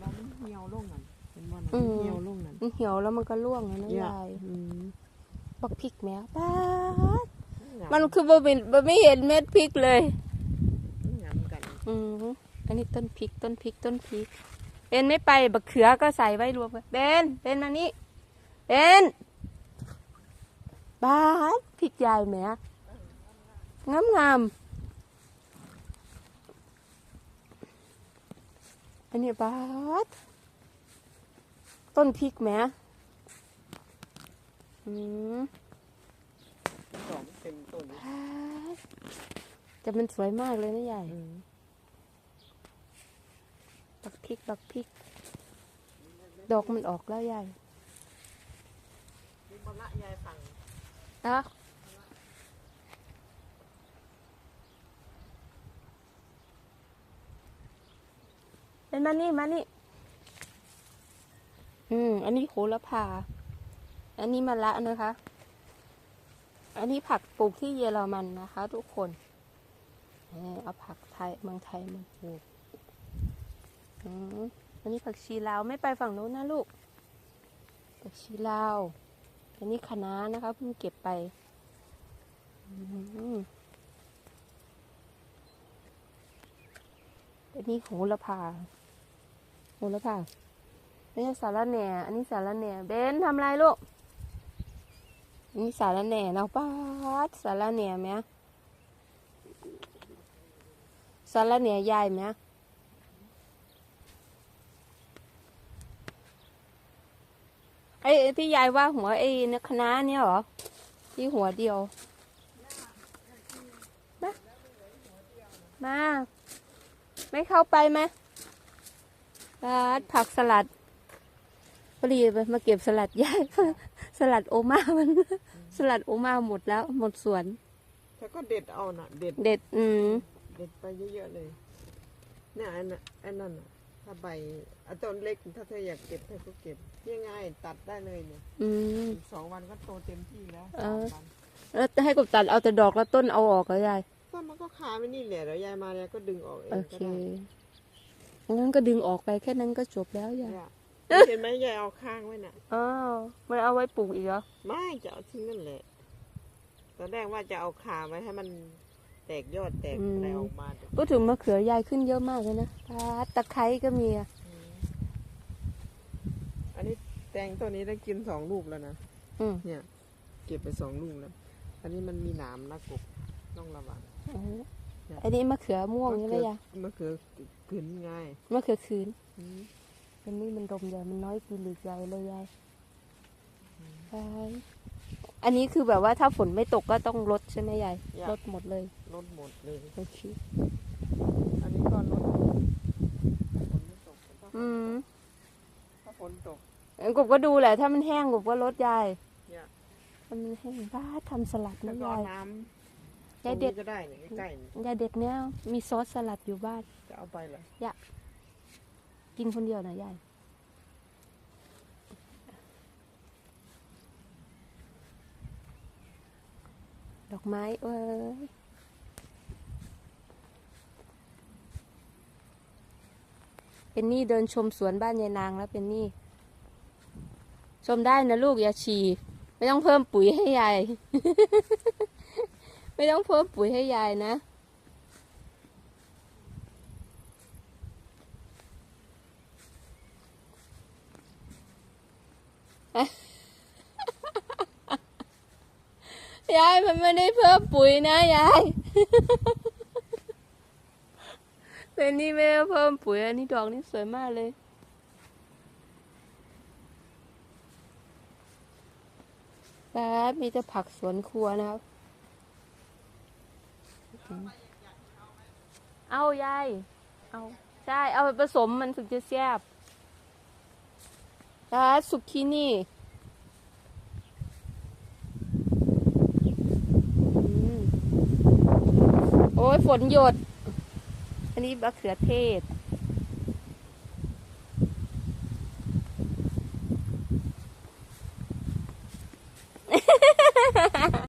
ว่ามันเหี่ยวลงนั่นเป็นว่าอืมันมเหี่ยวลงนั่นมันเหี่ยวแล้วมันก็ร่วงแล้วนะเนี่ยยายอืมบักพริกแมวป้าดมันคือบ่เป็นบ่ไม่เห็นเม็ดพริกเลยยำกันอืมอันนี้ต้นพริกต้นพริกต้นพริกเบนไม่ไปบักเขือก็ใส่ไว้รวมกันเบนเบนมานี่เบนบ้าดพริกยายแหมงามงาม อันนี้บ้าดต้นพริกแหมอืมสองเต็มต้นบ้าดแต่มันสวยมากเลยนะยายอืมบักพริกบักพริก ดอกมันออกแล้วยายมีมะละยายฟังนะเป็น มานี่มานี่อืม อันนี้โหระพา อันนี้มะละนะคะ อันนี้ผักปลูกที่เยอรมันนะคะ ทุกคนเอาผักไทยเมืองไทยมาปลูกอืมอันนี้ผักชีลาวไม่ไปฝั่งโน้นนะลูก ผักชีลาว อันนี้คะน้านะคะเพิ่งเก็บไปอืมอันนี้โหระพา โหระพาไม่ใช่สาระแหน่ อันนี้สาระแหน่เบนทำไรลูกนนี้สาระแหน่เนาป้าดสาระแหน่ไหมสาระแหน่ใหญ่ไหมไอ้ที่ยายว่าหัวไอ้นักคณะเนี่ยหรอ ที่หัวเดียว มา มา ไม่เข้าไปไหม ปาดผักสลัดพอดีไปมาเก็บสลัดยายสลัดโอมามัน สลัดโอมาหมดแล้วหมดสวน แต่ก็เด็ดเอาน่ะ เด็ด เด็ด อืม เด็ดไปเยอะๆเลย เนี่ยอันน่ะอันนั้นน่ะถ้าใบอันต้นเล็กถ้าเธออยากเก็บเธอก็เก็บง่ายๆตัดได้เลยเนี่ยอืม อีกสองวันก็โตเต็มที่แล้วเอสามอวันแล้วจะให้กบตัดเอาแต่ดอกแล้วต้นเอาออกก็ยายก็มันก็คาไม่นี่แหละเดี๋ยวยายมาแล้วก็ดึงออกเอโองก็เค ได้ งั้นก็ดึงออกไปแค่นั้นก็จบแล้วยายเนี่ยเห็นไหมยายเอาข้างไว้น่ะอ้าวมันเอาไว้ปลูกอีกเหรอไม่จะเอาทิ้งนั่นแหละตอนแรกว่าจะเอาขาไว้ให้มันแตกยอดแตกอะไรออกมาพูดถึงมะเขือยายขึ้นเยอะมากเลยนะปาดตะไคร้ก็มีอะอืมอันนี้แตงตัวนี้ได้กินสองลูกแล้วนะอืมเนี่ย เก็บไปสองลูกแล้ว อันนี้มันมีหนามนะกบต้องระวัง อ๋ออันนี้มะเขือม่วงใช่ไหมยายมะเขือขืนง่ายมะเขือคืนอืมอันนี้มันดมใหญ่มันน้อยปีหลีกใหญ่เลยยายใช่อันนี้คือแบบว่าถ้าฝนไม่ตกก็ต้องลดใช่ไหมยายลดหมดเลยลดหมดเลย โอเคอันนี้ก็ลดฝนไม่ตกก็อืมถ้าฝนตก งั้นกบก็ดูแหละถ้ามันแห้งกบก็ลดยายเนี่ย ถ้ามันแห้งบ้าดทำสลัดแล้วนะก็ยาเอายน้ำ ยายเด็ดตรงนี้ก็ได้เนี่ยใกล้ๆนี่ยายเด็ดเนี้ยมีซอสสลัดอยู่บ้าน จะเอาไปเลยกินคนเดียวนะยายดอกไม้เอ้ยเป็นนี่เดินชมสวนบ้านยายนางแล้วเป็นนี่ ชมได้นะลูกอย่าฉี่ไม่ต้องเพิ่มปุ๋ยให้ยาย ไม่ต้องเพิ่มปุ๋ยให้ยายนะ ยายมันไม่ได้เพิ่มปุ๋ยนะยายเป็นนี่ไม่ได้เพิ่มปุ๋ยอันนี้ดอกนี่สวยมากเลยแป๊บมีแต่ผักสวนครัวนะครับ เอายาย เอาใช่ เอาไปผสมมันถึงจะแซ่บแป๊บสุกี้นี่โอ้ยฝนหยด อันนี้มะเขือเทศ